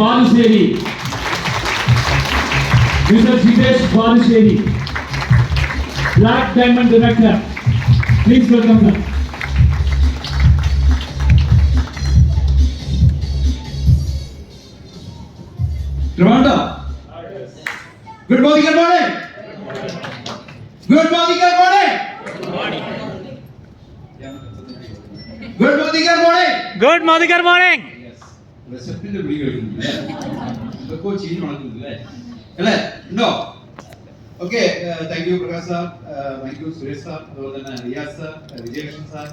பானுசேரி mister Jithesh பானுசேரி black diamond director please welcome sir Rwanda. Good morning, good morning. Good morning, good morning. Good morning, good morning. Good morning, good morning. വിശപ്പിന്റെ വിളി കേൾക്കുന്നില്ലേ എന്തൊക്കെയോ ചീഞ്ഞ് മണക്കുന്നില്ലേ അല്ലേ? ഉണ്ടോ? Okay thank you Prakash sir thank you Suresh sir അതുപോലെ തന്നെ റിയാസ് സാർ വിജയകൃഷ്ണൻ സാർ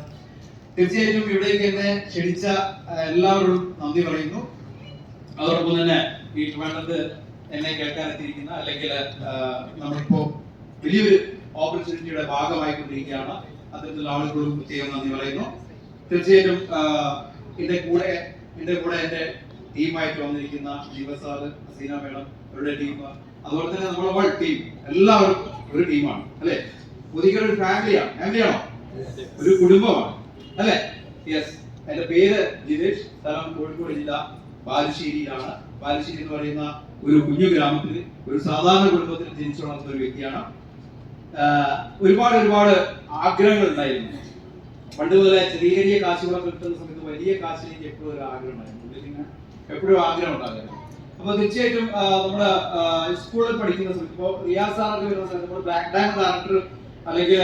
തീർച്ചയായിട്ടും ഇവിടേക്ക് എന്നെ ക്ഷണിച്ച ആ, എല്ലാവരോടും നന്ദി പറയുന്നു. അതോടൊപ്പം തന്നെ ഈ ട്രിവാൻഡ്രത്ത് എന്നെ കേൾക്കാനെത്തിയിരിക്കുന്ന അല്ലെങ്കിൽ ആ, നമ്മളിപ്പോ വലിയൊരു ഓപ്പർച്യൂണിറ്റിയുടെ ഭാഗമായിക്കൊണ്ടിരിക്കുകയാണ്. അത്തരത്തിലുള്ള ആളുകളോടും പ്രത്യേകം നന്ദി പറയുന്നു. തീർച്ചയായിട്ടും ഇതിന്റെ എന്റെ കൂടെ എന്റെ കൂടെ എന്റെ ടീമായിട്ട് വന്നിരിക്കുന്ന ജീവ സാറ് ഹസീന മേഡം അവരുടെ ടീം അതുപോലെ തന്നെ നമ്മുടെ ഹോൾ ടീം എല്ലാവരും ഒരു ടീമാണ് അല്ലെ? പുതിയ ഒരു ഫാമിലിയാണ് ഫാമിലിയാണോ ഒരു കുടുംബമാണ് അല്ലെ? യെസ് എന്റെ പേര് ജിതേഷ്. സ്ഥലം കോഴിക്കോട് ജില്ല ബാലുശ്ശേരിയിലാണ്. ബാലുശ്ശേരി എന്ന് പറയുന്ന ഒരു കുഞ്ഞു ഗ്രാമത്തിൽ ഒരു സാധാരണ കുടുംബത്തിൽ ജനിച്ചു വളർന്ന ഒരു വ്യക്തിയാണ് ഒരുപാട് ഒരുപാട് ആഗ്രഹങ്ങൾ ഉണ്ടായിരുന്നു. പണ്ട് മുതലേ ചെറിയ ചെറിയ കാശുകളൊക്കെ കിട്ടുന്ന സമയത്ത് വലിയ കാശിലേക്ക് എപ്പോഴും ഒരു ആഗ്രഹം ഉണ്ടായിരുന്നു. ഉള്ളിലിങ്ങനെ എപ്പോഴും ആഗ്രഹം ഉണ്ടാകുന്നത് അപ്പൊ തീർച്ചയായിട്ടും നമ്മുടെ സ്കൂളിൽ പഠിക്കുന്ന സമയത്ത് ഇപ്പോൾ റിയാസ് സാറൊക്കെ വരുന്ന സമയത്ത് നമ്മൾ ബ്ലാക്ക് ഡയമണ്ട് ഡയറക്ടർ അല്ലെങ്കിൽ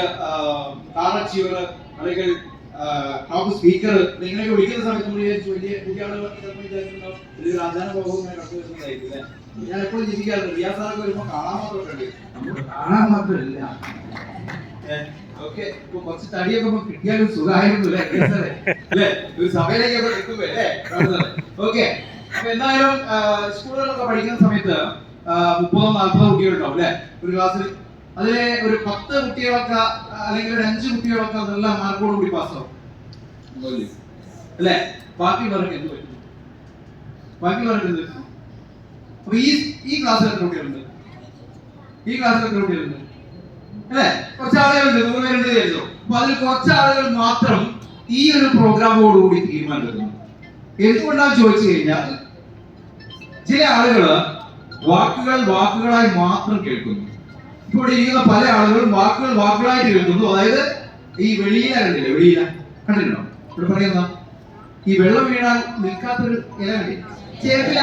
അച്ചീവർ അല്ലെങ്കിൽ ടോപ്പ് സ്പീക്കർ നിങ്ങളെ വിളിക്കുന്ന സമയത്ത് നമ്മൾ വിചാരിച്ചു വലിയ പുതിയ ആളുകൾ വിചാരിച്ചിട്ടുണ്ടാവും ഇങ്ങനെ കണ്ടു അല്ലേ? ഞാൻ എപ്പോഴും ചിന്തിക്കാറുണ്ട് റിയാസ് സാറൊക്കെ വരുമ്പോൾ കാണാൻ മാത്രമല്ല കാണാൻ മാത്രമില്ല ഓക്കെ ഇപ്പൊ കുറച്ച് തടിയൊക്കെ ഇപ്പൊ കിട്ടിയാലും സുഖമായിരുന്നു അല്ലേ കേസല്ലേ? അല്ലേ? ഒരു സഭയിലേക്ക് ഒക്കെ എത്തുമ്പോ അല്ലേ? ഓക്കെ അപ്പൊ എന്തായാലും സ്കൂളുകളിലൊക്കെ പഠിക്കുന്ന സമയത്ത് മുപ്പതോ നാൽപ്പതോ കുട്ടികളുണ്ടാവും അല്ലെ? ഒരു ക്ലാസ്സിൽ അതിലെ ഒരു പത്ത് കുട്ടികളൊക്കെ അല്ലെങ്കിൽ ഒരു അഞ്ച് കുട്ടികളൊക്കെ നല്ല മാർക്കോട് കൂടി പാസ്സാവും. അല്ലേ? ബാക്കിയുള്ളവർക്ക് എന്ത് പറ്റും ബാക്കിയുള്ളവർക്ക് എന്ത് പറ്റും അപ്പൊ ഈ ഈ ക്ലാസ്സിൽ എത്ര കുട്ടികളുണ്ട്? ഈ ക്ലാസ്സിൽ എത്ര കുട്ടികളുണ്ട്? അല്ലേ? കുറച്ച് ആളുകളുണ്ട് മൂന്ന് പേരുണ്ട് വിചാരിച്ചോ അപ്പൊ അതിൽ കുറച്ച് ആളുകൾ മാത്രം ഈ ഒരു പ്രോഗ്രാമോടുകൂടി തീരുമാനിക്കുന്നു എന്തുകൊണ്ടാന്ന് ചോദിച്ചു കഴിഞ്ഞാൽ ചില ആളുകൾ വാക്കുകൾ വാക്കുകളായി മാത്രം കേൾക്കുന്നു. ഇപ്പൊ ഇവിടെ ഇരിക്കുന്ന പല ആളുകളും വാക്കുകൾ വാക്കുകളായിട്ട് കേൾക്കുന്നു. അതായത് ഈ വെളിയില കണ്ടില്ലേ വെളിയില? കണ്ടിട്ടുണ്ടോ? ഇവിടെ പറയുന്ന ഈ വെള്ളം വീണാൽ നിൽക്കാത്തൊരു ഇല കണ്ടില്ലേ? ചേമ്പില.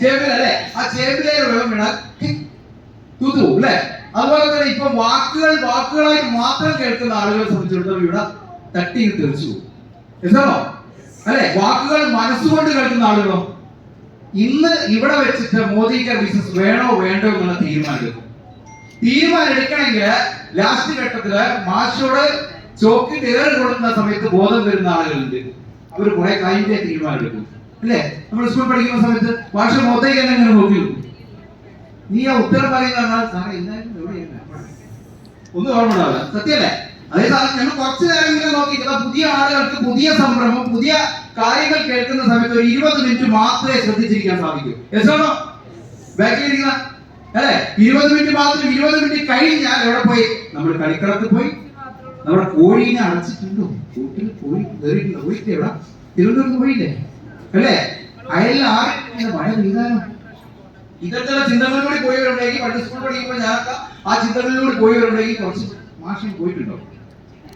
ചേമ്പില അല്ലേ? ആ ചേമ്പിലയിൽ വെള്ളം വീണാൽ തൂത്തു അല്ലേ? അതുപോലെ തന്നെ ഇപ്പൊ വാക്കുകൾ വാക്കുകളായി മാത്രം കേൾക്കുന്ന ആളുകളെ സംബന്ധിച്ചിടത്തോളം ഇവിടെ തട്ടി തെറിച്ചു എന്താണോ? അല്ലെ? വാക്കുകൾ മനസ്സുകൊണ്ട് കേൾക്കുന്ന ആളുകളോ? ഇന്ന് ഇവിടെ വെച്ചിട്ട് മോദിക്ക് ബിസിനസ് വേണോ വേണ്ടോ എന്നുള്ള തീരുമാനമെടുക്കും തീരുമാനം എടുക്കണമെങ്കിൽ ലാസ്റ്റ് ഘട്ടത്തിൽ മാഷോട് ചോക്കി ഏറ് കൊടുക്കുന്ന സമയത്ത് ബോധം വരുന്ന ആളുകളുണ്ട്. അവർ കുറെ കാര്യത്തെ തീരുമാനം എടുക്കും. അല്ലേ? നമ്മൾ സ്കൂൾ പഠിക്കുന്ന സമയത്ത് തന്നെ ഇങ്ങനെ നോക്കി നീ ആ ഉത്തരം പറയുന്ന സാറേ എവിടെയാണ് ഒന്നും ഓർമ്മ ഉണ്ടാവില്ല സത്യല്ലേ അതേ സമയം ഞങ്ങൾ കുറച്ച് നേരമെങ്കിലും നോക്കിയിട്ട് പുതിയ ആളുകൾക്ക് പുതിയ സംരംഭം പുതിയ കാര്യങ്ങൾ കേൾക്കുന്ന സമയത്ത് ഒരു ഇരുപത് മിനിറ്റ് മാത്രമേ ശ്രദ്ധിച്ചിരിക്കാൻ സാധിക്കൂ. എസാണോ ബാക്കിലിരിക്കുന്ന അല്ലെ? ഇരുപത് മിനിറ്റ് മാത്രം ഇരുപത് മിനിറ്റ് കഴിഞ്ഞാൽ എവിടെ പോയി? നമ്മൾ കളിക്കളത്തിൽ പോയി. നമ്മുടെ കോഴീനെ അടച്ചിട്ടുണ്ടോ? കൂട്ടിൽ കോഴി കയറിയിട്ടില്ല പോയിട്ട് എവിടെ? തിരുവനന്തപുരത്ത് പോയില്ലേ? അല്ലേ? അയലിൽ ആരും മഴ പെയ്താലോ? ഇത്തരത്തിലുള്ള ചിന്തകളിലൂടെ പോയവരുണ്ടെങ്കിൽ പണ്ട് സ്കൂൾ പഠിക്കുമ്പോൾ ഞാനൊക്കെ ആ ചിന്തകളിലൂടെ പോയവരുണ്ടെങ്കിൽ കുറച്ച് മാഷം പോയിട്ടുണ്ടോ?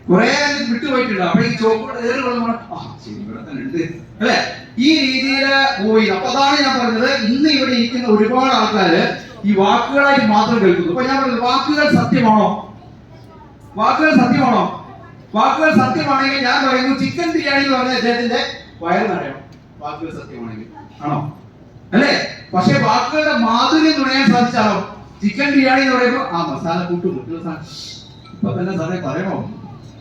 കുറെ വിട്ടുപോയിട്ടുണ്ടോ. അപ്പൊ ഈ ചോക്കോട് ഏറെ ആ തന്നെ അല്ലെ? ഈ രീതിയിൽ പോയി. അപ്പൊ അതാണ് ഞാൻ പറഞ്ഞത് ഇന്ന് ഇവിടെ ഇരിക്കുന്ന ഒരുപാട് ആൾക്കാര് ഈ വാക്കുകളായിട്ട് മാത്രം കേൾക്കുന്നു. അപ്പൊ ഞാൻ പറഞ്ഞത് വാക്കുകൾ സത്യമാണോ? വാക്കുകൾ സത്യമാണോ? വാക്കുകൾ സത്യമാണെങ്കിൽ ഞാൻ പറയുന്നു ചിക്കൻ ബിരിയാണി എന്ന് പറഞ്ഞ അദ്ദേഹത്തിന്റെ വയറ് വാക്കുകൾ സത്യമാണെങ്കിൽ. ആണോ? അല്ലേ? പക്ഷെ വാക്കുകളുടെ മാധുര്യം തുണയാൻ സാധിച്ചാലോ? ചിക്കൻ ബിരിയാണി എന്ന് പറയുമ്പോൾ ആ മസാല കൂട്ട് കുട്ടികൾ ഇപ്പൊ തന്നെ സാറേ പറയണോ?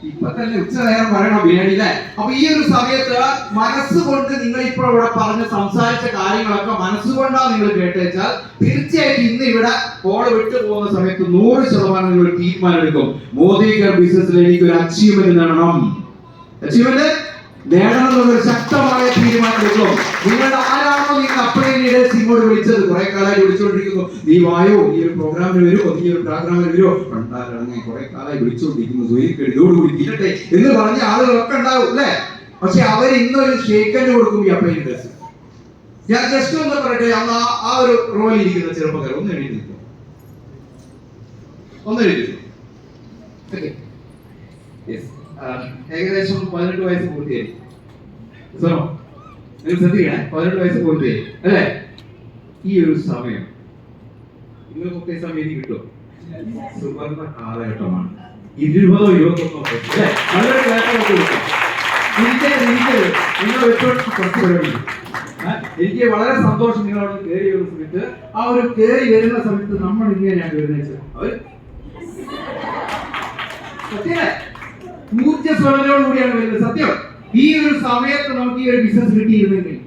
ഇപ്പൊ തന്നെ ഉച്ച നേരം പറയണോ ബിരിയാണി അല്ലേ? അപ്പൊ ഈ ഒരു സമയത്ത് മനസ്സുകൊണ്ട് നിങ്ങൾ ഇപ്പോൾ ഇവിടെ പറഞ്ഞ് സംസാരിച്ച കാര്യങ്ങളൊക്കെ മനസ്സുകൊണ്ടാണ് നിങ്ങൾ കേട്ടുവെച്ചാൽ തീർച്ചയായിട്ടും ഇന്ന് ഇവിടെ കോൾ വിട്ടു പോകുന്ന സമയത്ത് നൂറ് ശതമാനം നിങ്ങൾ തീരുമാനം എടുക്കും. മോദി കെയർ ബിസിനസ്സിൽ എനിക്ക് ഒരു അച്ചീവ്മെന്റ് നേടണം. അച്ചീവ്മെന്റ് നേടണം എന്നൊരു ശക്തമായ തീരുമാനം എടുക്കും. നിങ്ങളുടെ ആരാണോ നീ കപ്പലിനിടെ ഇങ്ങോട്ട് വിളിച്ചത്? കുറെ കാലമായി വിളിച്ചുകൊണ്ടിരിക്കുന്നു. നീ വായോ? ഈ ഒരു പ്രോഗ്രാമിൽ വരുമോ നീ ഒരു പ്രോഗ്രാമിൽ വരുമോ ഉണ്ടാകണം കുറെ കാലമായി വിളിച്ചുകൊണ്ടിരിക്കുന്നു. ഇതോടുകൂടി തീരട്ടെ എന്ന് പറഞ്ഞ ആളുകളൊക്കെ ഉണ്ടാവും അല്ലേ? പക്ഷെ അവർ ഇന്നൊരു ഷേക്കൻഡ് കൊടുക്കും ഈ അപ്പഴേ ഡ്രസ് ഞാൻ ജസ്റ്റ് ഒന്ന് പറയട്ടെ അന്ന് ആ ഒരു റോയിൽ ഇരിക്കുന്ന ചെറുപ്പക്കാർ ഒന്ന് എഴുതി ഒന്ന് എഴുതി ഏകദേശം പതിനെട്ട് വയസ്സ് പൂർത്തിയായി. നിങ്ങൾ ശ്രദ്ധിക്കണേ പതിനെട്ട് വയസ്സ് പൂർത്തിയായി അല്ലേ? ഈ ഒരു സമയം. നിങ്ങൾക്കൊക്കെ സമയം കിട്ടും. സുവർണ കാലഘട്ടമാണ്. ഇരുപതോ ഇരുപത്തൊന്നോ അല്ലേ? കൊടുക്കാം. എനിക്ക് നിങ്ങൾ വളരെ സന്തോഷം നിങ്ങളവിടെ കയറി വരുന്ന സമയത്ത്. ആ ഒരു കയറി വരുന്ന സമയത്ത് നമ്മൾ ഇങ്ങനെയാണ് വരുന്നത് അവർ സത്യമല്ലേ ഊർജസ്വലനോട് കൂടിയാണ് വരുന്നത്. സത്യം? ഈ ഒരു സമയത്ത് നമുക്ക് ഈ ഒരു ബിസിനസ് കിട്ടിയിരുന്നെങ്കിൽ.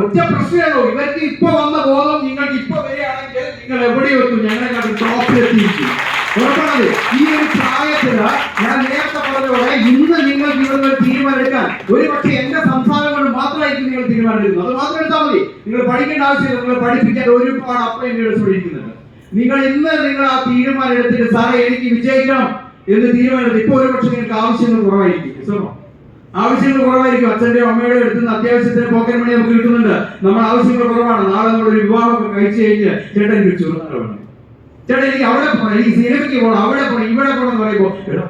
ഒറ്റ പ്രശ്നമാണോ ഇവർക്ക് ഇപ്പൊ വന്ന ബോധം നിങ്ങൾക്ക് ഇപ്പൊ വരികയാണെങ്കിൽ നിങ്ങൾ എവിടെയോ എത്തും. ഞങ്ങളെ ടോപ്പിലെത്തിയിരിക്കും ഉറപ്പാണത്? ഈ ഒരു പ്രായത്തിൽ ഞാൻ നേരത്തെ പറഞ്ഞപോലെ ഇന്ന് നിങ്ങൾക്ക് ഇവിടെ ഒരു എടുക്കാൻ ഒരു പക്ഷേ എന്റെ സംസാരം കൊണ്ട് മാത്രമായിരിക്കും നിങ്ങൾ തീരുമാനം എടുക്കുന്നത്. അത് മാത്രം എടുത്താൽ മതി. നിങ്ങൾ പഠിക്കേണ്ട ആവശ്യമില്ല. നിങ്ങൾ പഠിപ്പിക്കാൻ ഒരുപാട് അപ്പം എന്നോട് ശ്രമിക്കുന്നുണ്ട് നിങ്ങൾ ഇന്ന് നിങ്ങൾ ആ തീരുമാനം എടുത്തിട്ട് സാറേ എനിക്ക് വിജയിക്കണം. എന്ന് തീരുമാനം ഇപ്പോൾ ഇപ്പൊ ഒരു പക്ഷേ നിങ്ങൾക്ക് ആവശ്യങ്ങൾ കുറവായിരിക്കും വിശ്രമം. ആവശ്യങ്ങൾ കുറവായിരിക്കും. അച്ഛന്റെയോ അമ്മയുടെയോ അടുത്ത് നിന്ന് അത്യാവശ്യത്തിന് പോക്കറ്റ് മണി നമുക്ക് കിട്ടുന്നുണ്ട്. നമ്മൾ ആവശ്യങ്ങൾ കുറവാണ്. നാളെ നമ്മളൊരു വിവാഹമൊക്കെ കഴിച്ചു കഴിഞ്ഞ് ചേട്ടൻ വിളിച്ചു വേണം. ചേട്ടാ എനിക്ക് അവിടെ പോകണം എനിക്ക് സിനിമയ്ക്ക് പോകണം അവിടെ പോകണം ഇവിടെ പോകണം എന്ന് പറയുമ്പോൾ എടാ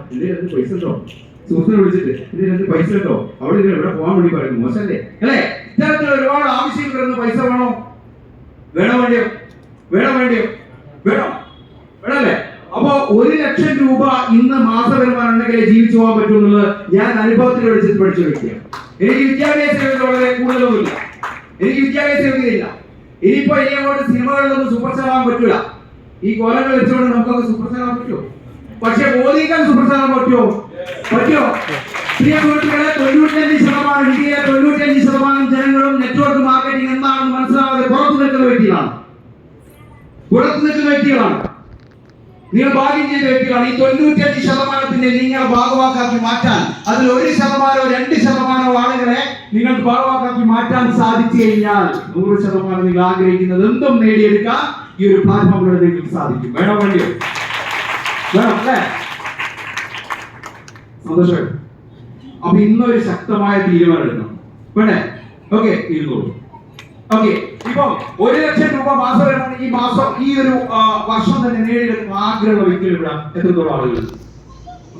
പൈസ ഉണ്ടോ? സുഹൃത്തിനെ വിളിച്ചിട്ട് ഇതിന് രണ്ട് പൈസ ഉണ്ടോ? അവിടെ ഇതിന് ഇവിടെ പോകാൻ വേണ്ടി പറയുന്നു. മോശമല്ലേ അല്ലേ? ഇത്തരത്തിൽ ഒരുപാട് ആവശ്യങ്ങൾ വരുന്ന പൈസ വേണോ? വേണോ വേണ്ടിയോ? വേണോ വേണ്ടിയോ? വേണോ? വേണല്ലേ അപ്പോ ഒരു ലക്ഷം രൂപ ഇന്ന് മാസവരുമാനം ഉണ്ടെങ്കിലേ ജീവിച്ചു പോകാൻ പറ്റുമെന്നുള്ളത് ഞാൻ അനുഭവത്തിൽ വെച്ചിട്ട് പഠിച്ച വ്യക്തിയാണ്. എനിക്ക് വിദ്യാഭ്യാസ വളരെ കൂടുതലൊന്നുമില്ല. എനിക്ക് വിദ്യാഭ്യാസ യോഗ്യതയില്ല ഇനിയിപ്പോ ഇനി അങ്ങോട്ട് സിനിമകളിലൊന്നും സൂപ്പർ സ്റ്റാർ ആവാൻ പറ്റൂല. ഈ കോലങ്ങൾ വെച്ചുകൊണ്ട് നമുക്കൊക്കെ സൂപ്പർ സ്റ്റാർ ആവാൻ പറ്റുമോ? പക്ഷെ മോദിക്കാൻ സൂപ്പർ സ്റ്റാർ ആവാൻ പറ്റുമോ? പറ്റുമോ? പ്രിയ സുഹൃത്തുക്കളെ തൊണ്ണൂറ്റഞ്ച് ശതമാനം ഇന്ത്യയിലെ തൊണ്ണൂറ്റഞ്ച് ശതമാനം ജനങ്ങളും നെറ്റ്വർക്ക് മാർക്കറ്റിംഗ് എന്താണെന്ന് മനസ്സിലാവാതെ പുറത്തു നിൽക്കുന്ന വ്യക്തികളാണ്. പുറത്തു നിൽക്കുന്ന വ്യക്തികളാണ്. നിങ്ങൾ ഭാഗ്യം ചെയ്ത വ്യക്തികളാണ്. ഈ തൊണ്ണൂറ്റഞ്ച് ശതമാനത്തിന്റെ നിങ്ങൾ ഭാഗവാക്കാക്കി മാറ്റാൻ അതിൽ ഒരു ശതമാനമോ രണ്ട് ശതമാനമോ ആളുകളെ നിങ്ങൾക്ക് ഭാഗവാക്കാക്കി മാറ്റാൻ സാധിച്ചു കഴിഞ്ഞാൽ നൂറ് ശതമാനം നിങ്ങൾ ആഗ്രഹിക്കുന്നത് എന്തും നേടിയെടുക്കാൻ ഈ ഒരു പ്ലാറ്റ്ഫോമിലൂടെ നിങ്ങൾക്ക് സാധിക്കും. വേണോ വേണ്ടിയോ വേണം അല്ലേ? സന്തോഷം. അപ്പൊ ഇന്നൊരു ശക്തമായ തീരുമാനം എടുക്കണം. വേണ്ടേ ഓക്കെ ഇരുന്നോളൂ. ഓക്കെ ഇപ്പം ഒരു ലക്ഷം രൂപ മാസം ഈ മാസം ഈ ഒരു വർഷം തന്നെ നേടിയെടുക്കുന്ന ആഗ്രഹമുള്ള വ്യക്തികൾ ഇവിടെ എത്രത്തോളം ആളുകൾ?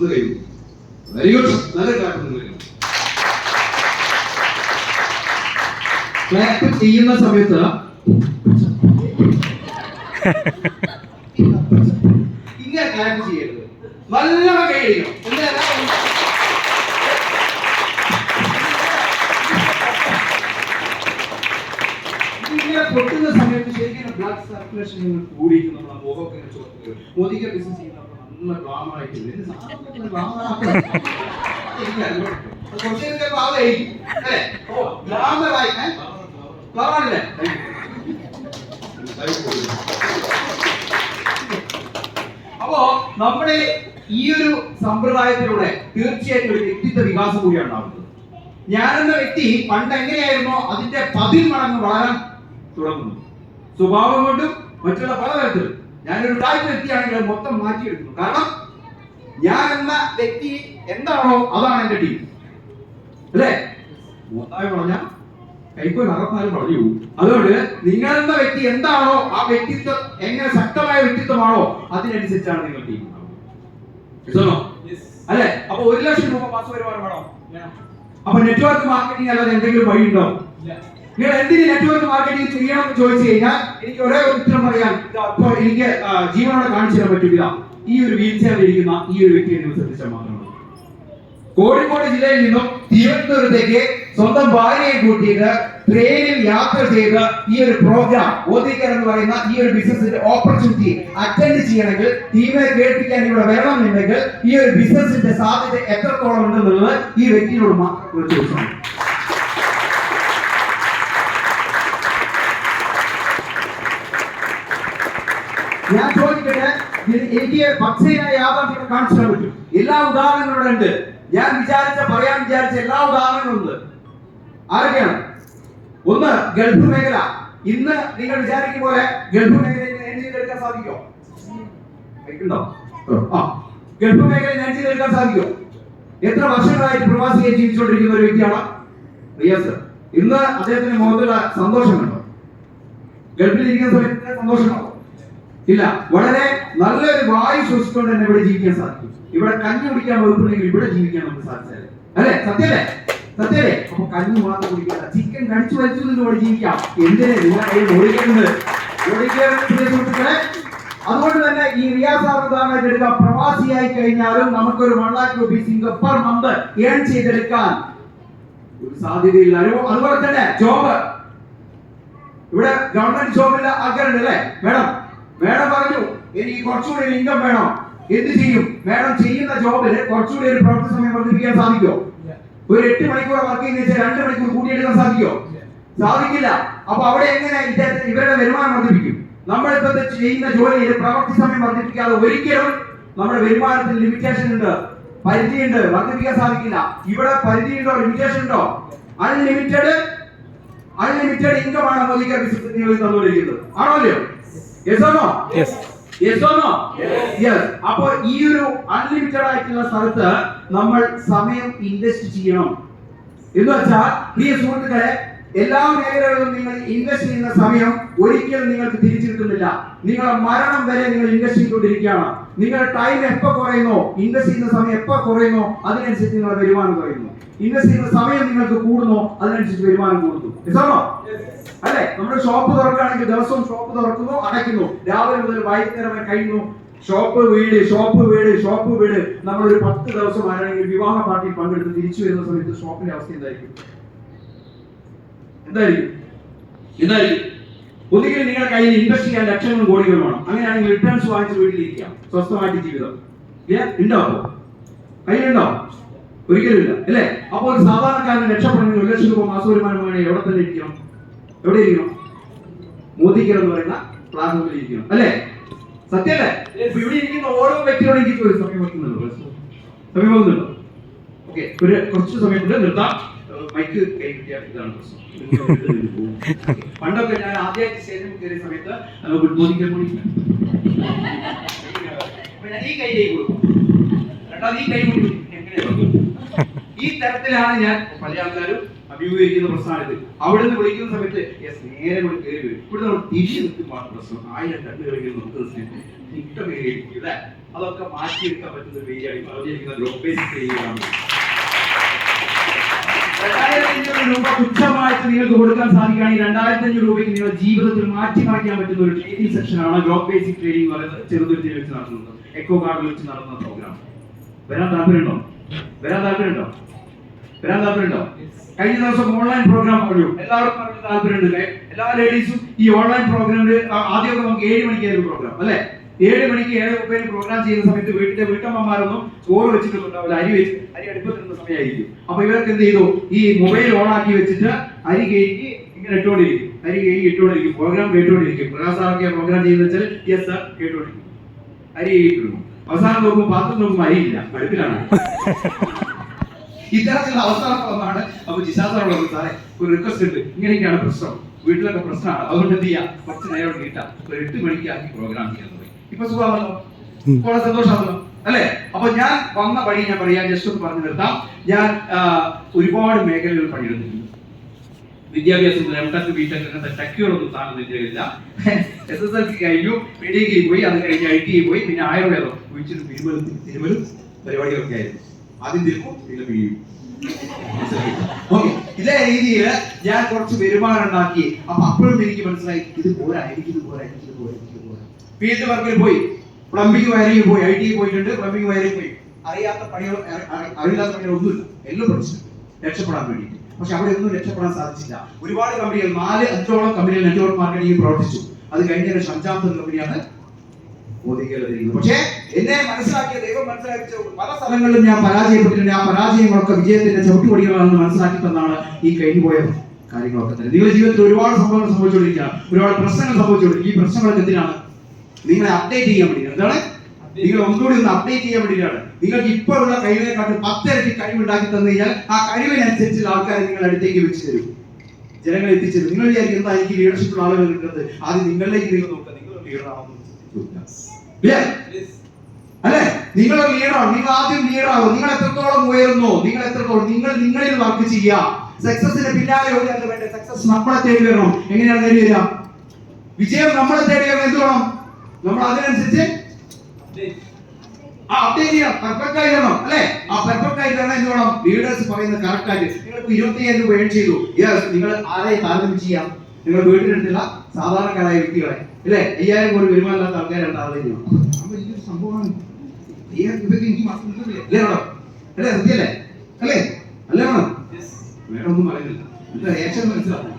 കഴിഞ്ഞു വെരി ഗുഡ് നല്ല ക്ലാപ്പ് ചെയ്യുന്ന സമയത്ത് ഇങ്ങനെ ക്ലാപ്പ് ചെയ്യരുത്. നല്ലോണം കൈയടിക്കണം എന്താ ഇങ്ങനെ പൊട്ടുന്ന സമയത്ത് ശരിക്കും ബ്ലഡ് സർക്കുലേഷൻ കൂടിയിട്ട് നമ്മളെ മുഖമൊക്കെ ഇങ്ങനെ വരും. മോദിക്ക് ബിസിനസ് ചെയ്യുന്നപ്പോൾ നല്ല ഗ്ലാമർ ആയിട്ട് നേരത്തെ പാവമായിരിക്കും. അല്ലേ? ഓ, glamour ആയി, അല്ലേ? അപ്പോ നമ്മുടെ ഈ ഒരു സമ്പ്രദായത്തിലൂടെ തീർച്ചയായിട്ടും ഒരു വ്യക്തിത്വ വികാസം കൂടിയാണ് ഉണ്ടാകുന്നത് ഞാനെന്ന വ്യക്തി പണ്ട് എങ്ങനെയായിരുന്നോ അതിന്റെ പതിൽ മടങ്ങ് വളരാൻ തുടങ്ങുന്നു. സ്വഭാവം കൊണ്ടും മറ്റുള്ള പലതരത്തിലും ഞാനൊരു ടൈപ്പ് വ്യക്തിയാണെങ്കിൽ മൊത്തം മാറ്റിയെടുക്കുന്നു. കാരണം ഞാൻ എന്ന വ്യക്തി എന്താണോ അതാണ് എന്റെ ടീം അല്ലേ? മൊത്തമായി പറഞ്ഞാൽ കൈക്കോൽ അകത്താലും പറഞ്ഞു. പോകും അതുകൊണ്ട് നിങ്ങൾ എന്ന വ്യക്തി എന്താണോ ആ വ്യക്തിത്വം എങ്ങനെ ശക്തമായ വ്യക്തിത്വമാണോ അതിനനുസരിച്ചാണ് നിങ്ങൾ ടീം അല്ലെ? അപ്പൊ ഒരു ലക്ഷം രൂപ മാസ വരുമാനം വേണോ? അപ്പൊ നെറ്റ്വർക്ക് മാർക്കറ്റിംഗ് അല്ലാതെ എന്തെങ്കിലും വഴി ഉണ്ടോ നിങ്ങൾ എന്തിന് നെറ്റ്വർക്ക് മാർക്കറ്റിംഗ് ചെയ്യണം എന്ന് ചോദിച്ചു കഴിഞ്ഞാൽ എനിക്ക് ഒരേ ഉത്തരം പറയാൻ അപ്പോൾ എനിക്ക് ജീവനോടെ കാണിച്ചു തരാൻ പറ്റില്ല. ഈ ഒരു വീൽ ചെയറിലിരിക്കുന്ന ഈ ഒരു വ്യക്തി എന്നെ ശ്രദ്ധിച്ചാൽ മാത്രമാണ് കോഴിക്കോട് ജില്ലയിൽ നിന്നും തിരുവനന്തപുരത്തേക്ക് സ്വന്തം ഭാര്യയെ കൂട്ടിയിട്ട് ട്രെയിനിൽ യാത്ര ചെയ്ത് ഈ ഒരു പ്രോഗ്രാം ഓദിക്കർ എന്ന് പറയുന്ന ഈ ഒരു ബിസിനസിന്റെ ഓപ്പർച്യൂണിറ്റി അറ്റൻഡ് ചെയ്യണമെങ്കിൽ ടീമിനെ കേൾപ്പിക്കാൻ ഇവിടെ വരണമെന്നുണ്ടെങ്കിൽ ഈ ഒരു ബിസിനസിന്റെ സാധ്യത എത്രത്തോളം ഉണ്ടെന്നുള്ളത് ഈ വ്യക്തിയോട് മാത്രം വിളിച്ചു ചോദിച്ചാൽ മതി. ഞാൻ ചോദിക്കട്ടെ? എനിക്ക് പച്ചയായ യാഥാർത്ഥ്യം കാണിച്ചു പറ്റും. എല്ലാ ഉദാഹരണങ്ങളും ഉണ്ട്. ഞാൻ വിചാരിച്ച പറയാൻ വിചാരിച്ച എല്ലാ ഉദാഹരണങ്ങളും ഉണ്ട്. ആരൊക്കെയാണ്? ഒന്ന് ഗൾഫ് മേഖല. ഇന്ന് നിങ്ങൾ വിചാരിക്കും പോലെ ഗൾഫ് മേഖലയിൽ സാധിക്കോ ഉണ്ടോ ആ. ഗൾഫ് മേഖലയിൽ സാധിക്കോ എത്ര വർഷങ്ങളായിട്ട് പ്രവാസിയെ ജീവിച്ചുകൊണ്ടിരിക്കുന്ന ഒരു വ്യക്തിയാണ്? റിയാസ് ഇന്ന് അദ്ദേഹത്തിന്റെ മുഖത്തുള്ള സന്തോഷം കണ്ടോ? ഗൾഫിൽ ഇരിക്കുന്ന സമയത്ത് സന്തോഷം ഇല്ല. വളരെ നല്ലൊരു വായു ശ്വസിച്ചുകൊണ്ട് തന്നെ ഇവിടെ ജീവിക്കാൻ സാധിക്കും. ഇവിടെ കഞ്ഞി കുടിക്കാൻ വകുപ്പുണ്ടെങ്കിൽ ഇവിടെ ജീവിക്കാൻ നമുക്ക് സാധിച്ചാലേ. അല്ലേ? സത്യല്ലേ സത്യല്ലേ അപ്പൊ കഞ്ഞി മാത്രം കുടിക്കണ്ട ചിക്കൻ കടിച്ചു വലിച്ചു ഇവിടെ ജീവിക്കാം. എന്തിനെ? അതുകൊണ്ട് തന്നെ ഈ റിയാസ് ഉദാഹരണമായിട്ട് പ്രവാസിയായി കഴിഞ്ഞാലും നമുക്കൊരു one lakh rupees income per month earn ചെയ്തെടുക്കാൻ ഒരു സാധ്യതയില്ല. അതുപോലെ തന്നെ ജോബ് ഇവിടെ ഗവൺമെന്റ് ജോബില്ല ആഗ്രഹമുണ്ട് അല്ലേ മേഡം? മേഡം പറഞ്ഞു എനിക്ക് കുറച്ചുകൂടി ഒരു ഇൻകം വേണം. എന്ത് ചെയ്യും? മേഡം ചെയ്യുന്ന ജോബിൽ കുറച്ചുകൂടി ഒരു പ്രവൃത്തി സമയം വർദ്ധിപ്പിക്കാൻ സാധിക്കുമോ? ഒരു എട്ട് മണിക്കൂർ വർക്ക് ചെയ്യുന്ന വെച്ചാൽ രണ്ട് മണിക്കൂർ കൂട്ടിയെടുക്കാൻ സാധിക്കുമോ? സാധിക്കില്ല. അപ്പൊ അവിടെ എങ്ങനെ ഇവരുടെ വരുമാനം വർദ്ധിപ്പിക്കും? നമ്മളിപ്പോ ചെയ്യുന്ന ജോലിയിൽ പ്രവൃത്തി സമയം വർദ്ധിപ്പിക്കാതെ ഒരിക്കലും നമ്മുടെ വരുമാനത്തിൽ ലിമിറ്റേഷൻ ഉണ്ട് പരിധിയുണ്ട് വർദ്ധിപ്പിക്കാൻ സാധിക്കില്ല. ഇവിടെ പരിധിയുണ്ടോ? ലിമിറ്റേഷൻ ഉണ്ടോ? അൺലിമിറ്റഡ് അൺലിമിറ്റഡ് ഇൻകം ആണ് മോദിക്ക് ബിസിനസ് നിങ്ങൾ തന്നുകൊണ്ടിരിക്കുന്നത്. ആണോ അല്ലയോ? അപ്പോൾ ഈ ഒരു അൺലിമിറ്റഡ് ആയിട്ടുള്ള സ്ഥലത്ത് നമ്മൾ സമയം ഇൻവെസ്റ്റ് ചെയ്യണം. എന്ന് വെച്ചാൽ പ്രിയ സുഹൃത്തുക്കളെ എല്ലാ മേഖലകളിലും നിങ്ങൾ ഇൻവെസ്റ്റ് ചെയ്യുന്ന സമയം ഒരിക്കലും നിങ്ങൾക്ക് തിരിച്ചു കിട്ടുന്നില്ല. നിങ്ങളുടെ മരണം വരെ നിങ്ങൾ ഇൻവെസ്റ്റ് ചെയ്തുകൊണ്ടിരിക്കുകയാണ്. നിങ്ങളുടെ ടൈം എപ്പോ കുറയുന്നോ ഇൻവെസ്റ്റ് ചെയ്യുന്ന സമയം എപ്പോ കുറയുന്നോ അതിനനുസരിച്ച് നിങ്ങളുടെ വരുമാനം കുറയുന്നു. ഇൻവെസ്റ്റ് ചെയ്യുന്ന സമയം നിങ്ങൾക്ക് കൂടുന്നോ അതിനനുസരിച്ച് വരുമാനം കൂടുന്നു. Yes or no? അല്ലെ? നമ്മുടെ ഷോപ്പ് തുറക്കുകയാണെങ്കിൽ ദിവസവും ഷോപ്പ് തുറക്കുന്നു അടയ്ക്കുന്നു. രാവിലെ മുതൽ വൈകുന്നേരം വരെ കഴിയുന്നു. ഷോപ്പ് വീട് ഷോപ്പ് വീട് ഷോപ്പ് വീട്. നമ്മൾ ഒരു പത്ത് ദിവസം ആരാണെങ്കിൽ വിവാഹ പാർട്ടിയിൽ പങ്കെടുത്ത് തിരിച്ചു വരുന്ന സമയത്ത് ഷോപ്പിന്റെ അവസ്ഥ എന്തായിരിക്കും? എന്തായിരിക്കും? എന്തായിരിക്കും? ഒന്നുകിൽ നിങ്ങളുടെ കയ്യിൽ ഇൻവെസ്റ്റ് ചെയ്യാൻ ലക്ഷങ്ങളും കോടികളും വേണം. അങ്ങനെയാണെങ്കിൽ റിട്ടേൺസ് വാങ്ങിച്ച് വീട്ടിലിരിക്കാം സ്വസ്ഥമായിട്ട് ജീവിതം? ഉണ്ടോ കയ്യിലുണ്ടോ? ഒരിക്കലും ഇല്ല. അല്ലേ? അപ്പോൾ ഒരു സാധാരണക്കാരന് രക്ഷപ്പെടണമെങ്കിൽ ഒരു ലക്ഷം രൂപ മാസ വരുമാനം വേണമെങ്കിൽ എവിടെ തന്നെ ഇരിക്കണം? എവിടെ ഇരിക്കണം? മോദിക്കർ എന്ന് പറയുന്ന പ്ലാറ്റ്ഫോമിൽ ഇരിക്കണം. അല്ലേ? സത്യല്ലേ ഇപ്പൊ ഇവിടെ ഇരിക്കുന്ന ഓരോ വ്യക്തിയോടും എനിക്ക് ഒരു സമയം വെക്കുന്നുണ്ടോ. സമയം വെക്കുന്നുണ്ടോ ഓക്കെ ഒരു കുറച്ച് സമയം കൊണ്ട് നിർത്താം മൈക്ക് കൈ കിട്ടിയാൽ ഇതാണ് പ്രശ്നം. പണ്ടൊക്കെ ഞാൻ ആദ്യമായിട്ട് സ്റ്റേജിൽ കയറിയ സമയത്ത് ഗുഡ് മോർണിംഗ് ഗുഡ് മോർണിംഗ്. അപ്പൊ ഞാൻ ഈ കൈ കൈ കൊടുക്കും. രണ്ടാമത് ഈ കൈ കൊടുക്കും. ഈ തരത്തിലാണ് ഞാൻ പല ആൾക്കാരും അഭിമുഖീകരിക്കുന്ന പ്രസ്ഥാനത്തിൽ. അവിടെ നിന്ന് വിളിക്കുന്ന സമയത്ത് യെസ് നേരെ കൂടി കയറി വരും. ഇവിടെ നമ്മൾ തിരിച്ചു നിൽക്കുമ്പോൾ പ്രശ്നം. ആയിരം കണ്ണു കളിക്കുന്ന നമുക്ക് ഇല്ലേ അതൊക്കെ മാറ്റിയെടുക്കാൻ പറ്റുന്ന ഒരു പറഞ്ഞിരിക്കുന്ന ഗ്രോപ്പേസ് ചെയ്യുകയാണ് രണ്ടായിരത്തി അഞ്ഞൂറ് രൂപ തുച്ഛമായിട്ട് നിങ്ങൾക്ക് കൊടുക്കാൻ സാധിക്കുകയാണെങ്കിൽ രണ്ടായിരത്തി അഞ്ഞൂറ് രൂപയ്ക്ക് നിങ്ങളുടെ ജീവിതത്തിൽ മാറ്റിമറിക്കാൻ പറ്റുന്ന ഒരു ട്രെയിനിങ് സെക്ഷനാണ് ഗ്രോപ്പ് ബേസിക് ട്രെയിനിങ് പറയുന്നത്. ചെറുതുരുത്തിയിൽ വെച്ച് നടത്തുന്നത്. എക്കോ കാർഡിൽ വെച്ച് നടന്ന പ്രോഗ്രാം വരാൻ താല്പര്യമുണ്ടോ? വരാൻ താല്പര്യമുണ്ടോ? വരാൻ താല്പര്യമുണ്ടോ? കഴിഞ്ഞ ദിവസം ഓൺലൈൻ പ്രോഗ്രാം പറഞ്ഞു എല്ലാവർക്കും അതിന് താല്പര്യം എല്ലാ ലേഡീസും ഈ ഓൺലൈൻ പ്രോഗ്രാമിൽ ആദ്യമൊക്കെ നമുക്ക് ഏഴ് മണിക്കായിരുന്നു പ്രോഗ്രാം അല്ലെ? ഏഴ് മണിക്ക് ഏഴ് മുപ്പതിന് പ്രോഗ്രാം ചെയ്യുന്ന സമയത്ത് വീട്ടിലെ വീട്ടമ്മമാരൊന്നും ചോറ് വെച്ചിട്ടുണ്ടാവില്ല അരി വെച്ച് അരി അടുപ്പത്തിരുന്ന സമയമായിരിക്കും. അപ്പൊ ഇവർക്ക് എന്ത് ചെയ്തു? ഈ മൊബൈൽ ഓൺ ആക്കി വെച്ചിട്ട് അരി കേക്ക് ഇങ്ങനെ ഇട്ടുകൊണ്ടിരിക്കും. അരി കേക്ക് ഇട്ടുകൊണ്ടിരിക്കും. പ്രോഗ്രാം കേട്ടുകൊണ്ടിരിക്കും. പ്രകാശ് സാറൊക്കെ പ്രോഗ്രാം ചെയ്യുന്ന വെച്ചാൽ യെസ് സാർ കേട്ടുകൊണ്ടിരിക്കും. അരി കേട്ടിരുന്നു അവസാനം നോക്കുമ്പോൾ പാത്രം നോക്കുമ്പോൾ അരിയില്ല അടുപ്പിലാണ്. ഇത്തരത്തിലുള്ള അവസ്ഥകളാണ് അപ്പൊ ജിസാദറുള്ളത് സാറേ ഒരു റിക്വസ്റ്റ് ഉണ്ട്. ഇങ്ങനെയൊക്കെയാണ് പ്രശ്നം. വീട്ടിലൊക്കെ പ്രശ്നമാണ്. അതുകൊണ്ട് എന്ത് ചെയ്യാം? കുറച്ച് നേരം നീട്ടാം. ഒരു എട്ട് മണിക്ക് ആക്കി പ്രോഗ്രാം ചെയ്യാൻ തുടങ്ങി. ഇപ്പൊ സുഖമാണല്ലോ? വളരെ സന്തോഷമാണല്ലോ. അല്ലേ? അപ്പൊ ഞാൻ വന്ന വഴി ഞാൻ പറയാം. ജസ്റ്റ് ഒന്ന് പറഞ്ഞു നിർത്താം. ഞാൻ ഒരുപാട് മേഖലകളിൽ പണിയെടുത്തിട്ടുണ്ട്. വിദ്യാഭ്യാസം എം ടെക് ബി ടെക് അങ്ങനത്തെ ടെക്കുകളൊന്നും താങ്ങുന്നില്ല എസ് എസ് എൽ സി കഴിഞ്ഞു. മെഡിക്കൽ പോയി. അത് കഴിഞ്ഞ് ഐ ടി പോയി. പിന്നെ ആയുർവേദം. ഒഴിച്ചിട്ട് തിരുമലും തിരുമലും പരിപാടികളൊക്കെ ആയിരുന്നു. ആദ്യം തീർക്കും പിന്നെ വീഴും ഇതേ രീതിയിൽ ഞാൻ കുറച്ച് വരുമാനം ഉണ്ടാക്കി. അപ്പൊ അപ്പോഴും എനിക്ക് മനസ്സിലായി ഇത് പോരാ ഇത് പോരാ ഇത് പോരാ എനിക്ക് പോരാ ഫീൽഡ് വർക്കിൽ പോയി. പ്ലംബിംഗ് വയറിംഗ് പോയി ഐ ടി പോയിട്ടുണ്ട് പ്ലംബിംഗ് വയറിംഗ് പോയി. അറിയാത്ത പണികൾ അറിയാത്ത പണികൾ ഒന്നുമില്ല. എല്ലാം പഠിച്ചു. രക്ഷപ്പെടാൻ വേണ്ടി പക്ഷെ അവിടെ ഒന്നും രക്ഷപ്പെടാൻ സാധിച്ചില്ല. ഒരുപാട് കമ്പനികൾ നാല് അഞ്ചോളം കമ്പനികൾ നെറ്റ്വർക്ക് മാർക്കറ്റിംഗ് പ്രവർത്തിച്ചു. അത് കഴിഞ്ഞ ഒരു അഞ്ചാമത്തെ കമ്പനിയാണ് മോദിക്കേണ്ടതിരിക്കുന്നത് പക്ഷേ എന്നെ മനസ്സിലാക്കിയ ദൈവം മനസ്സിലാക്കിയ പല സ്ഥലങ്ങളിലും ഞാൻ പരാജയപ്പെട്ടിട്ടുണ്ട്. ആ പരാജയങ്ങളൊക്കെ വിജയത്തിന്റെ ചവിട്ടുപടികളാണെന്ന് മനസ്സിലാക്കി തന്നാണ് ഈ കഴിഞ്ഞുപോയ കാര്യങ്ങളൊക്കെ തന്നെ. നിങ്ങളുടെ ജീവിതത്തിൽ ഒരുപാട് സംഭവങ്ങൾ സംഭവിച്ചുകൊണ്ടിരിക്കുകയാണ്. ഒരുപാട് പ്രശ്നങ്ങൾ സംഭവിച്ചുകൊണ്ടിരിക്കും ഈ പ്രശ്നങ്ങളൊക്കെ എന്തിനാണ്? നിങ്ങളെ അപ്ഡേറ്റ് ചെയ്യാൻ വേണ്ടി എന്താണ്? നിങ്ങൾ ഒന്നുകൂടി ഒന്ന് അപ്ഡേറ്റ് ചെയ്യാൻ വേണ്ടിയിട്ടാണ്. നിങ്ങൾക്ക് ഇപ്പോൾ ഉള്ള കഴിവിനെക്കാട്ടും പത്തിരട്ടി കഴിവുണ്ടാക്കി തന്നു കഴിഞ്ഞാൽ ആ കഴിവിനനുസരിച്ചുള്ള ആൾക്കാരെ നിങ്ങൾ അടുത്തേക്ക് വെച്ച് തരും. ജനങ്ങളെ എത്തിച്ചത് നിങ്ങൾ വിചാരിക്കും എന്താ എനിക്ക് ലീഡർഷിപ്പ് ആളുകൾ കിട്ടുന്നത്? ആദ്യം നിങ്ങളിലേക്ക് നിങ്ങൾ നോക്കുക. നിങ്ങൾ ലീഡറാണെന്ന് ഇല്ലേ? അല്ലെ? നിങ്ങൾ ലീഡറാണ് നിങ്ങൾ ആദ്യം ലീഡറാകും നിങ്ങൾ എത്രത്തോളം ഉയരുന്നു? നിങ്ങൾ എത്രത്തോളം? നിങ്ങൾ നിങ്ങളിൽ വർക്ക് ചെയ്യുക. സക്സസിന് പിന്നാലെ വേണ്ട സക്സസ് നമ്മളെ തേടി വരണം. എങ്ങനെയാണ് നേടി വരിക? വിജയം നമ്മളെ തേടി വരണം. എന്ത് വേണം? നമ്മൾ അതിനനുസരിച്ച് അപ്ഡേറ്റ് ആ ലീഡേഴ്സ് പറയുന്നത് നിങ്ങൾ വീട്ടിലെടുത്തില്ല യെസ് നിങ്ങൾ ആരെ ചെയ്യാം? സാധാരണക്കാരായ വ്യക്തികളെ. അല്ലേ അയ്യായിരം കോടി വരുമാനമില്ലാത്ത ആൾക്കാരാണ് താരതമ്യം ചെയ്യണം അപ്പൊ വലിയൊരു സംഭവമാണ്. എനിക്ക്? അല്ലേ അല്ലേ സത്യല്ലേ? അല്ലേ? വേറെ ഒന്നും പറയുന്നില്ല. എന്റെ റിയാക്ഷൻ മനസ്സിലാവും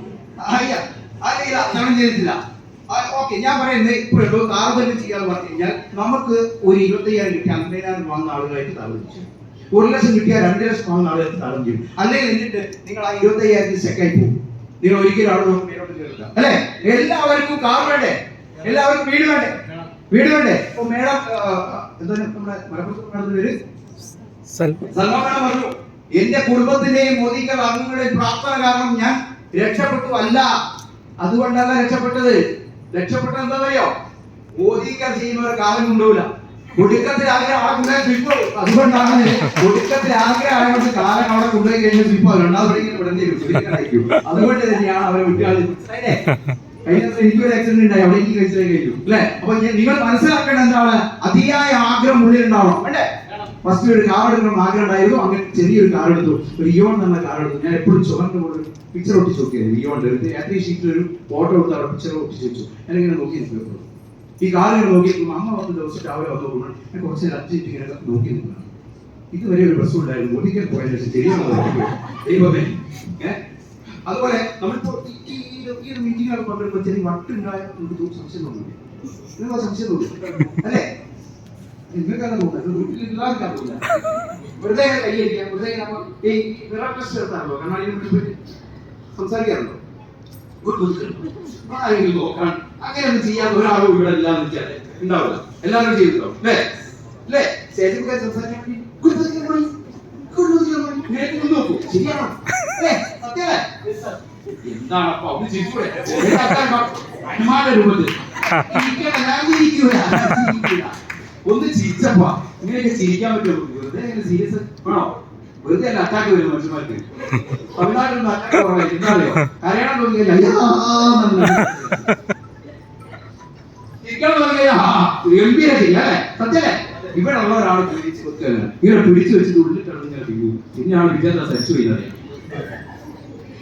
ഞാൻ ചെയ്തിട്ടില്ല. ഓക്കെ ഞാൻ പറയുന്നത് ഇപ്പോഴുള്ളൂ താരതമ്യം ചെയ്യാന്ന് പറഞ്ഞു കഴിഞ്ഞാൽ നമുക്ക് ഒരു ഇരുപത്തയ്യായിരം കിട്ടിയ അമ്പതിനായിരം വാങ്ങുന്ന ആളുകളായിട്ട് താരതമ്യം ചെയ്യും. ഒരു ലക്ഷം കിട്ടിയ രണ്ട് ലക്ഷം വാങ്ങുന്ന ആളുകൾക്ക് താരതമ്യം ചെയ്യും. അല്ലെങ്കിൽ എന്നിട്ട് നിങ്ങൾ ആ ഇരുപത്തയ്യായിരത്തിൽ സെക്കായി പോകും. നിങ്ങൾ ഒരിക്കലും ആളുകൾ നോക്കി മേലോട്ട് കയറില്ല അല്ലേ? എല്ലാവർക്കും കാർ വേണ്ടേ? എല്ലാവർക്കും വീട് വേണ്ടേ? വീട് വേണ്ടേ? അപ്പൊ മേഡം എന്താ നമ്മുടെ മലപ്പുറത്ത് മേഡത്തിന്റെ പേര്? സൽമാൻ. പറഞ്ഞു എന്റെ കുടുംബത്തിന്റെയും മോദിക്കൽ അംഗങ്ങളുടെയും പ്രാർത്ഥന കാരണം ഞാൻ രക്ഷപ്പെട്ടു അല്ല. അതുകൊണ്ടല്ല രക്ഷപ്പെട്ടത്. രക്ഷപ്പെട്ടത് എന്താ അറിയോ? മോദിക്കൽ ചെയ്യുന്നവർ കാലം ഉണ്ടാവില്ല. ഒടുക്കത്തിൽ കൊണ്ടുപോയി സ്ലിപ്പ് അതുകൊണ്ടാണ് ഒടുക്കത്തിൽ ആഗ്രഹം ആയതുകൊണ്ട് കാലം അവിടെ കൊണ്ടുപോയി കഴിഞ്ഞാൽ സ്ലിപ്പ് രണ്ടാമത് ഇങ്ങനെ വിടേണ്ടി വരും അതുകൊണ്ട് തന്നെയാണ് അവരെ വിട്ടുകാളി കഴിഞ്ഞ ദിവസം ആക്സിഡന്റ് ഉണ്ടായി. അവിടെ എനിക്ക് കഴിച്ചാൽ കഴിഞ്ഞു അല്ലെ? അപ്പൊ നിങ്ങൾ മനസ്സിലാക്കേണ്ട എന്താണ്? അതിയായ ആഗ്രഹം ഉള്ളിൽ ഉണ്ടാവണം ഫസ്റ്റ് ഒരു കാർ എടുക്കണം ആഗ്രഹം ഉണ്ടായിരുന്നു. അങ്ങനെ ചെറിയൊരു കാർ എടുത്തു. ഒരു എന്ന കാർ എടുത്തു. ഞാൻ എപ്പോഴും ചുവന്ന ഒരു പിക്ചർ ഒട്ടിച്ച് എടുത്ത് രാത്രി ഒരു ഫോട്ടോ എടുത്ത് അവിടെ പിക്ചർ ഒട്ടിച്ച് വെച്ചു. നോക്കി നിൽക്കുന്നു ഈ കാർ ഇങ്ങനെ നോക്കി നിൽക്കുമ്പോൾ അമ്മ വന്ന് ദിവസം രാവിലെ വന്നു പോകുമ്പോൾ കുറച്ച് നേരം ഇങ്ങനെ നോക്കി നിൽക്കുന്നു. ഇതുവരെ ഒരു പ്രശ്നം ഉണ്ടായിരുന്നു. ഒരിക്കൽ പോയതിനു ശേഷം ശരിയാണോ ദൈവമേ. ഏഹ് അതുപോലെ നമ്മളിപ്പോ ഈ- ഒരു മീറ്റിംഗ് പങ്കെടുക്കുമ്പോൾ ചെറിയ വട്ടുണ്ടായ തോന്നുന്നു സംശയം നിങ്ങൾക്ക് സംശയം തോന്നുന്നു അല്ലേ നിങ്ങൾക്കാണ് തോന്നുന്നത് അറിയില്ല വെറുതെ കൈയടിക്കാം വെറുതെ ഈ വിറാട് ടെസ്റ്റ് എടുത്താണല്ലോ കാരണം അതിന് മുന്നിൽ പോയിട്ട് സംസാരിക്കാറുണ്ടോ അങ്ങനെ ചെയ്യാത്ത ഒരാളും ഇവിടെ ഉണ്ടാവില്ല എല്ലാവരും ചെയ്തിട്ടോ അല്ലേ അല്ലേ നോക്കൂ ശരിയാണോ അല്ലേ എന്താണ് അപ്പൊ ചിരിക്കൂടെ രൂപത്തിൽ. ഒന്ന് ചിരിച്ചപ്പോ. ഇങ്ങനെയൊക്കെ ചിരിക്കാൻ പറ്റുമോ? വെറുതെ ഇങ്ങനെ സീരിയസ് ആണോ? വെറുതെ അല്ല അറ്റാക്ക് വരും മനുഷ്യന്മാർക്ക്? തമിഴ്നാട്ടിൽ അറ്റാക്ക് കുറവായി എന്താ അറിയോ? കരയണം ചെയ്യ അല്ലേ? സത്യല്ലേ? ഇവിടെ ഉള്ള ഒരാൾ പിടിച്ച് വെക്കുകയാണ് ഇവിടെ പിടിച്ചു വെച്ചിട്ട് ഉള്ളിട്ടാണ് ഞാൻ പിന്നെ പിന്നെയാണ് വിദ്യാഭ്യാസം സഹിച്ചു ചെയ്യുന്നത്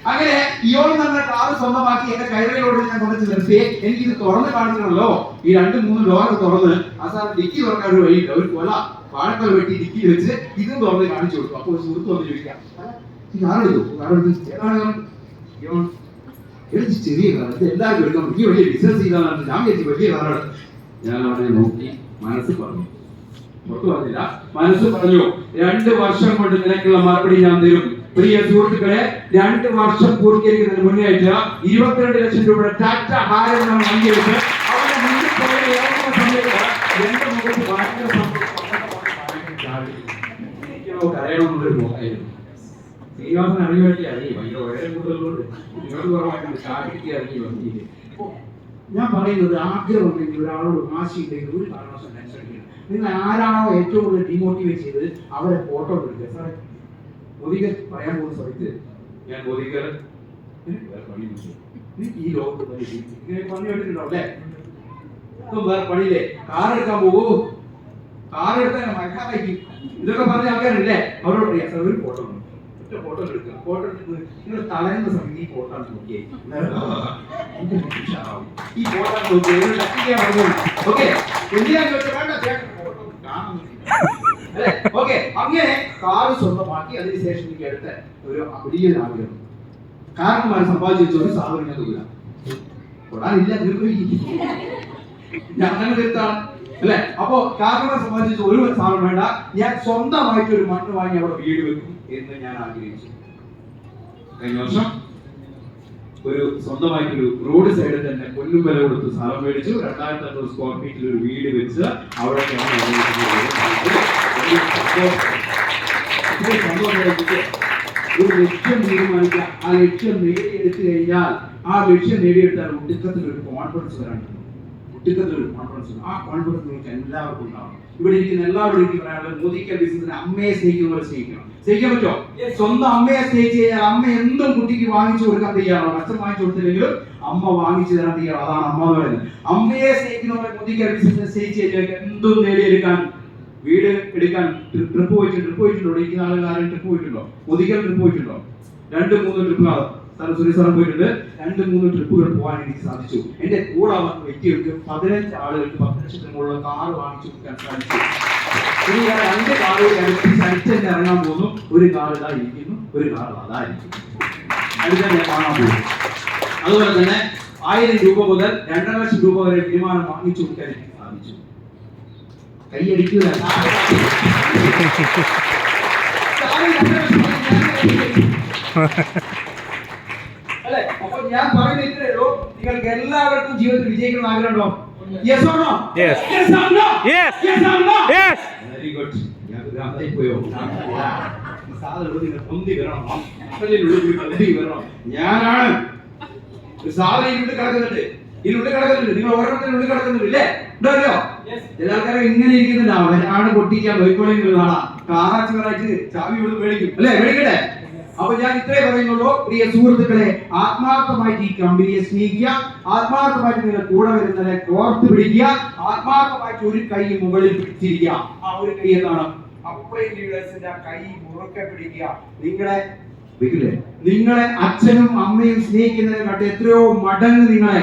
അങ്ങനെ ഇയോൾ നല്ല കാർ സ്വന്തമാക്കി എന്റെ കൈകളിലോട് ഞാൻ കൊണ്ടു നിർത്തി എനിക്ക് ഇത് തുറന്ന് കാണിക്കണമല്ലോ. ഈ രണ്ട് മൂന്ന് ഡോർ തുറന്ന് അവസാനം ഡിക്കി തുറക്കാൻ ഒരു വഴിയില്ല ഒരു കൊല വാഴക്കൊല വെട്ടി ഡിക്കി വെച്ച് ഇതും തുറന്ന് കാണിച്ചു കൊടുത്തു. അപ്പോൾ ഒരു സുഹൃത്ത് വന്ന് ചോദിക്കാം എടുത്തു? ചെറിയ കാർ ഇത് എല്ലാവരും എടുക്കാം ഈ വലിയ ബിസിനസ് ചെയ്താണ് ഞാൻ വിചാരിച്ചു വലിയ കാറാണ് ഞാൻ അവനെ നോക്കി മനസ്സ് പറഞ്ഞു. പുറത്തു പറഞ്ഞില്ല. മനസ്സ് പറഞ്ഞു രണ്ട് വർഷം കൊണ്ട് നിനക്കുള്ള മറുപടി ഞാൻ തരും. പ്രിയ സുഹൃത്തുക്കളെ രണ്ട് വർഷം പൂർത്തീകരിക്കുന്നതിന് മുന്നേ ഇരുപത്തിരണ്ട് ലക്ഷം രൂപയുടെ ടാറ്റ ഹാരം നമ്മൾ അംഗീകരിച്ച് പോയ ഞാൻ പറയുന്നത് ആഗ്രഹം ഉണ്ടെങ്കിൽ ഒരാളോട് വാശിയുണ്ടെങ്കിൽ ഒരു കാരണവശാലും നിങ്ങൾ ആരാണോ ഏറ്റവും കൂടുതൽ ഡിമോട്ടിവേറ്റ് ചെയ്തത് അവരെ ഫോട്ടോ എടുക്കുക. സാറേ മോദികർ പറയാൻ പോകുന്ന സമയത്ത് ഞാൻ നിനക്ക് വേറെ പണിയൊന്നുമില്ല. നീ ഈ ലോകത്ത് ജീവിക്കും. ഇങ്ങനെ പറഞ്ഞു കേട്ടിട്ടുണ്ടോ അല്ലേ? വേറെ പണിയില്ലേ? കാർ എടുക്കാൻ പോകൂ. കാർ എടുത്താൽ മഴക്കാലായിരിക്കും ഇതൊക്കെ പറഞ്ഞ ആൾക്കാരല്ലേ? അവരോട് പറയാം സാർ ഒരു ഫോട്ടോ ഒറ്റ ഫോട്ടോ എടുക്കുക. ഫോട്ടോ എടുത്ത് നിങ്ങൾ തലേന്ന സമയത്ത് ഈ ഫോട്ടോ നോക്കിയേ. ഈ ഫോട്ടോ നോക്കിയേ. ഓക്കെ എന്തിനാ ചോദിച്ചാൽ വേണ്ട ഫോട്ടോ കാണുന്നില്ല. ഓക്കെ അങ്ങനെ കാറ് സ്വന്തമാക്കി അതിനുശേഷം എനിക്ക് അടുത്ത ഒരു വലിയൊരു ആഗ്രഹം കാരണം സമ്പാദിച്ചു ഒരു സാധനം ഞാൻ തൂല തൊടാനില്ല ഞാൻ അങ്ങനെ തിരുത്താണ് അല്ലെ? അപ്പോ കാരണന്മാർ സമ്പാദിച്ച ഒരു സാധനം വേണ്ട. ഞാൻ സ്വന്തമായിട്ട് ഒരു മണ്ണ് വാങ്ങി അവിടെ വീട് വെക്കും എന്ന് ഞാൻ ആഗ്രഹിച്ചു. കഴിഞ്ഞ വർഷം ഒരു സ്വന്തമായിട്ടൊരു റോഡ് സൈഡിൽ തന്നെ പൊന്നും വില കൊടുത്ത് സ്ഥലം മേടിച്ചു. രണ്ടായിരത്തി അഞ്ഞൂറ് സ്ക്വയർ ഫീറ്റിൽ ഒരു വീട് വെച്ച് അവിടെ ഒരു ലക്ഷ്യം തീരുമാനിക്കുക ആ ലക്ഷ്യം നേടിയെടുത്തു കഴിഞ്ഞാൽ ആ ലക്ഷ്യം നേടിയെടുത്താൽ ഒടുക്കത്തിൽ ഒരു കോൺഫിഡൻസ് വരാണ്ട് ഒടുക്കത്തിൽ കോൺഫിഡൻസ് ആ കോൺഫിഡൻസ് നിങ്ങൾക്ക് എല്ലാവർക്കും ഉണ്ടാവും ഇവിടെ ഇരിക്കുന്ന എല്ലാവരും എനിക്ക് പറയാനുള്ളത് മോദിക്ക ബിസിനസിന് അമ്മയെ സ്നേഹിക്കുന്ന പോലെ സ്നേഹിക്കണം സ്നേഹിക്കാൻ പറ്റുമോ സ്വന്തം അമ്മയെ സ്നേഹിച്ച് കഴിഞ്ഞാൽ അമ്മ എന്തും കുട്ടിക്ക് വാങ്ങിച്ചു കൊടുക്കാൻ തയ്യാറാണ് അച്ഛൻ വാങ്ങിച്ചു കൊടുത്തില്ലെങ്കിലും അമ്മ വാങ്ങിച്ചു തരാൻ തയ്യാറാണ് അതാണ് അമ്മ എന്ന് പറയുന്നത് അമ്മയെ സ്നേഹിക്കുന്ന പോലെ ബിസിനസ് ബിസിനസിനെ സ്നേഹിച്ച് കഴിഞ്ഞാൽ എന്തും നേടിയെടുക്കാൻ വീട് എടുക്കാൻ ട്രിപ്പ് പോയിട്ട് ട്രിപ്പ് പോയിട്ടുണ്ടോ? ഇരിക്കുന്ന ആളുകൾ ആരും ട്രിപ്പ് പോയിട്ടുണ്ടോ? ഒതുക്കൽ ട്രിപ്പ് പോയിട്ടുണ്ടോ? രണ്ട് മൂന്ന് ട്രിപ്പ് സാർ സുരേഷ് സാറും പോയിട്ടുണ്ട്. രണ്ട് മൂന്ന് ട്രിപ്പുകൾ പോകാൻ എനിക്ക് സാധിച്ചു. എന്റെ കൂടെ വന്ന വ്യക്തികൾക്ക് പതിനഞ്ച് ആളുകൾക്ക് പത്ത് ലക്ഷത്തിന് മുകളിൽ കാർ വാങ്ങിച്ചു കൊടുക്കാൻ സാധിച്ചു. ഇനി ഞാൻ രണ്ട് കാറുകൾ അടുപ്പിച്ച് ഇറങ്ങാൻ പോകുന്നു. ഒരു കാർ ഇതാ ഇരിക്കുന്നു ഒരു കാർ അതാ ഇരിക്കുന്നു. അടുത്ത ഞാൻ കാണാൻ പോകുന്നു. അതുപോലെ തന്നെ ആയിരം രൂപ മുതൽ രണ്ടര ലക്ഷം രൂപ വരെ തീരുമാനം വാങ്ങിച്ചു കൊടുക്കാൻ എനിക്ക് സാധിച്ചു. കൈയടിക്കുക അല്ലെ? അപ്പൊ ഞാൻ പറയുന്നത് ഇത്രയേ ഉള്ളൂ. നിങ്ങൾക്ക് എല്ലാവർക്കും ജീവിതത്തിൽ വിജയിക്കണം ആഗ്രഹമുണ്ടോ? Yes or no Yes. Yes or no Yes. Yes or no Yes. Very good ഞാൻ ഭ്രാന്തായി പോയോ? സാധനം നിങ്ങൾ പൊന്തി വരണം. മക്കളിനുള്ളിൽ പൊന്തി വരണം. ഞാനാണ്. സാധനം ഇതിനുള്ളിൽ കിടക്കുന്നുണ്ട് ഇതിനുള്ളിൽ കിടക്കുന്നുണ്ട് നിങ്ങൾ ഓരോരുത്തരും കിടക്കുന്നില്ലേ ഉണ്ടല്ലോ ചില ആൾക്കാരെ ഇങ്ങനെ ഇരിക്കുന്നുണ്ടാവും ആണ് പൊട്ടിക്കാൻ നോയിക്കോളിങ്ങുള്ളതാണ് കാറാച്ചുകളായിട്ട് ചാവി ഇവിടെ മേടിക്കും. അല്ലേ? മേടിക്കട്ടെ? അപ്പൊ ഞാൻ ഇത്രേ പറയുന്നുള്ളൂ. പ്രിയ സുഹൃത്തുക്കളെ ആത്മാർത്ഥമായിട്ട് ഈ കമ്പനിയെ സ്നേഹിക്കുക. ആത്മാർത്ഥമായിട്ട് നിങ്ങൾ കൂടെ വരുന്നതിനെ കോർത്ത് പിടിക്കുക. ആത്മാർത്ഥമായിട്ട് ഒരു കൈ മുകളിൽ പിടിച്ചിരിക്കുക. ആ ഒരു കൈ എന്താണ്? അപ്ലൈ ലീഡേഴ്സിന്റെ ആ കൈ മുറുക്കെ പിടിക്കുക. നിങ്ങളെ നിങ്ങളെ അച്ഛനും അമ്മയും സ്നേഹിക്കുന്നതിനെ കണ്ട് എത്രയോ മടങ്ങ് നിങ്ങളെ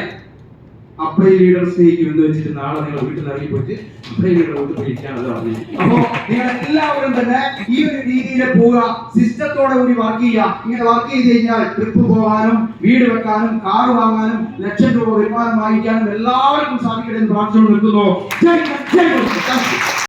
അപ്ലൈ ലീഡർ എന്ന് വെച്ചിട്ട് നാളെ നിങ്ങൾ വീട്ടിൽ ഇറങ്ങി പോയിട്ട് അപ്ലൈ ലീഡർ വോട്ട് പിടിക്കാനത് പറഞ്ഞു അപ്പോ നിങ്ങൾ എല്ലാവരും തന്നെ ഈ ഒരു രീതിയിൽ പോവുക സിസ്റ്റത്തോടെ കൂടി വർക്ക് ചെയ്യുക. ഇങ്ങനെ വർക്ക് ചെയ്ത് കഴിഞ്ഞാൽ ട്രിപ്പ് പോകാനും വീട് വെക്കാനും കാർ വാങ്ങാനും ലക്ഷം രൂപ വരുമാനം വാങ്ങിക്കാനും എല്ലാവർക്കും സാധിക്കട്ടെ എന്ന് പ്രാർത്ഥിച്ചുകൊണ്ട് നിൽക്കുന്നു